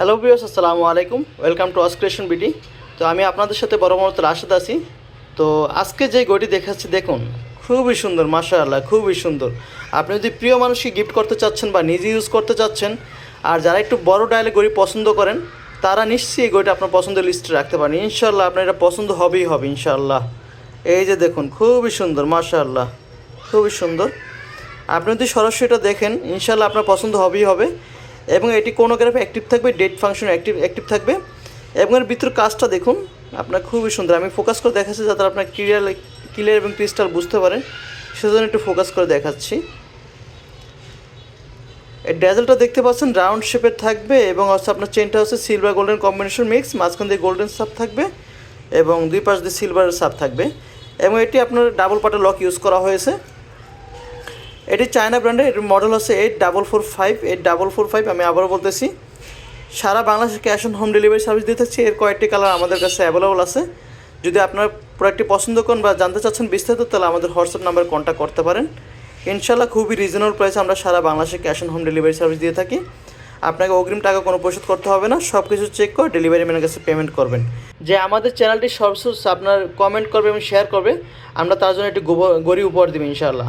Hello বিয়াস আসসালামু আলাইকুম। Welcome to অসক্রেশন BD তো আমি আপনাদের সাথে বড় বড় রাশেদ আছি। তো আজকে যে গড়ি দেখাচ্ছি, দেখুন, খুবই সুন্দর, মাশাআল্লাহ, খুবই সুন্দর। আপনি যদি প্রিয় মানুষকে গিফট করতে চাচ্ছেন বা নিজে ইউজ করতে চাচ্ছেন, আর যারা একটু বড় ডায়ালে গড়ি পছন্দ করেন, তারা নিশ্চয়ই এই গড়িটা আপনার পছন্দের লিস্টে রাখতে পারেন। ইনশাল্লাহ আপনার এটা পছন্দ হবেই হবে ইনশাল্লাহ এই যে দেখুন, খুবই সুন্দর, মাশাআল্লাহ, খুবই সুন্দর। আপনি যদি সরাসরি এটা দেখেন ইনশাল্লাহ আপনার পছন্দ হবেই হবে। এবং এটি কোনো গ্রাফে অ্যাক্টিভ থাকবে ডেট ফাংশন অ্যাক্টিভ অ্যাক্টিভ থাকবে। এবং এর ভিতর কাজটা দেখুন, আপনার খুবই সুন্দর। আমি ফোকাস করে দেখাচ্ছি যাতে আপনার ক্লিয়ার ক্লিয়ার এবং ক্রিস্টাল বুঝতে পারেন। সেজন্য একটু ফোকাস করে দেখাচ্ছি। এই ড্যাজেলটা দেখতে পাচ্ছেন রাউন্ড শেপের থাকবে এবং হচ্ছে আপনার চেনটা হচ্ছে সিলভার গোল্ডেন কম্বিনেশন মিক্স মাঝখান দিয়ে গোল্ডেন সাপ থাকবে এবং দুই পাশ দিয়ে সিলভারের সাপ থাকবে। এবং এটি আপনার ডাবল পাটা লক ইউজ করা হয়েছে। এটি চায়না ব্র্যান্ডের, এটির মডেল হচ্ছে eight double four five eight double four five আমি আবারও বলতেছি। সারা বাংলাদেশে cash on home delivery service দিয়ে থাকছি এর কয়েকটি কালার আমাদের কাছে অ্যাভেলেবল আছে। যদি আপনার প্রোডাক্টটি পছন্দ করেন বা জানতে চাচ্ছেন বিস্তারিত, তাহলে আমাদের হোয়াটসঅ্যাপ নাম্বার কন্ট্যাক্ট করতে পারেন। ইনশাল্লাহ খুবই রিজনেবল প্রাইসে আমরা সারা বাংলাদেশে cash on home delivery service দিয়ে থাকি। আপনাকে অগ্রিম টাকা কোনো পরিশোধ করতে হবে না সব কিছু চেক করে ডেলিভারি ম্যানের কাছে পেমেন্ট করবেন। যে আমাদের চ্যানেলটি সবসময় আপনার কমেন্ট করবে এবং শেয়ার করবে, আমরা তার জন্য একটি গড়ি উপহার দেবো ইনশাআল্লাহ।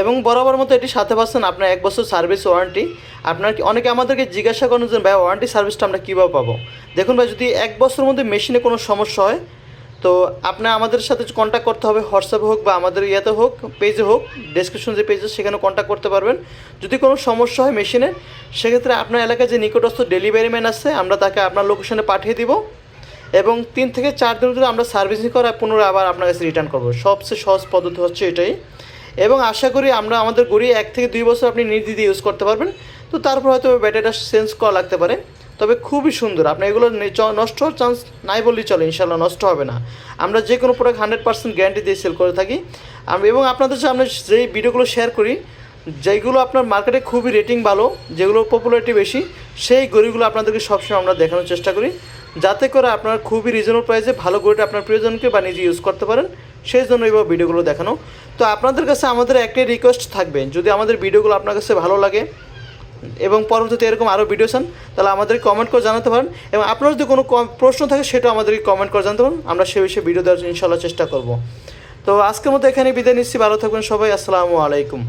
এবং বরাবর মতো এটি সাথে পাচ্ছেন আপনার এক বছর সার্ভিস ওয়ারেন্টি আপনার অনেকে আমাদেরকে জিজ্ঞাসা করেন যে, ভাই ওয়ারেন্টি সার্ভিসটা আমরা কীভাবে পাবো? দেখুন ভাই, যদি এক বছরের মধ্যে মেশিনে কোনো সমস্যা হয় তো আপনার আমাদের সাথে কন্ট্যাক্ট করতে হবে হোয়াটসঅ্যাপে হোক বা আমাদের ইয়েতে হোক পেজে হোক ডেসক্রিপশন যে পেজ আছে সেখানে কন্ট্যাক্ট করতে পারবেন। যদি কোনো সমস্যা হয় মেশিনে সেক্ষেত্রে আপনার এলাকায় যে নিকটস্থ ডেলিভারি ম্যান আছে, আমরা তাকে আপনার লোকেশনে পাঠিয়ে দিব। এবং তিন থেকে চার দিনের ধরে আমরা সার্ভিসিং করে পুনরায় আবার আপনার কাছে রিটার্ন করব। সবচেয়ে সহজ পদ্ধতি হচ্ছে এটাই। এবং আশা করি আমরা, আমাদের গড়ি এক থেকে দুই বছর আপনি নির্দিদি ইউজ করতে পারবেন। তো তারপর হয়তো ব্যাটারিটা চেঞ্জ করা লাগতে পারে। তবে খুবই সুন্দর। আপনি এগুলো নষ্ট হওয়ার চান্স নাই বললেই চলে ইনশাল্লাহ নষ্ট হবে না। আমরা যে কোনো প্রোডাক্ট হান্ড্রেড পার্সেন্ট গ্যারান্টি দিয়ে সেল করে থাকি। এবং আপনাদের সাথে আমরা যেই ভিডিওগুলো শেয়ার করি, যেগুলো আপনার মার্কেটে খুবই রেটিং ভালো, যেগুলো পপুলারিটি বেশি, সেই গড়িগুলো আপনাদেরকে সবসময় আমরা দেখানোর চেষ্টা করি। যাতে করে আপনার খুবই রিজনেবল প্রাইসে ভালো গড়িটা আপনার প্রিয়জনকে বা নিজে ইউজ করতে পারেন, সেই জন্য এইভাবে ভিডিওগুলো দেখানো। তো আপনাদের কাছে আমাদের একটাই রিকোয়েস্ট থাকবে, যদি আমাদের ভিডিওগুলো আপনার কাছে ভালো লাগে এবং পরবর্তীতে এরকম আরও ভিডিও চান তাহলে আমাদের কমেন্ট করে জানাতে পারেন। এবং আপনার যদি কোনো প্রশ্ন থাকে, সেটাও আমাদেরকে কমেন্ট করে জানতে পারেন। আমরা সে বিষয়ে ভিডিও দেওয়ার ইনশাল্লাহ চেষ্টা করব। তো আজকের মতো এখানে বিদায় নিচ্ছি। ভালো থাকবেন সবাই। আসসালামু আলাইকুম।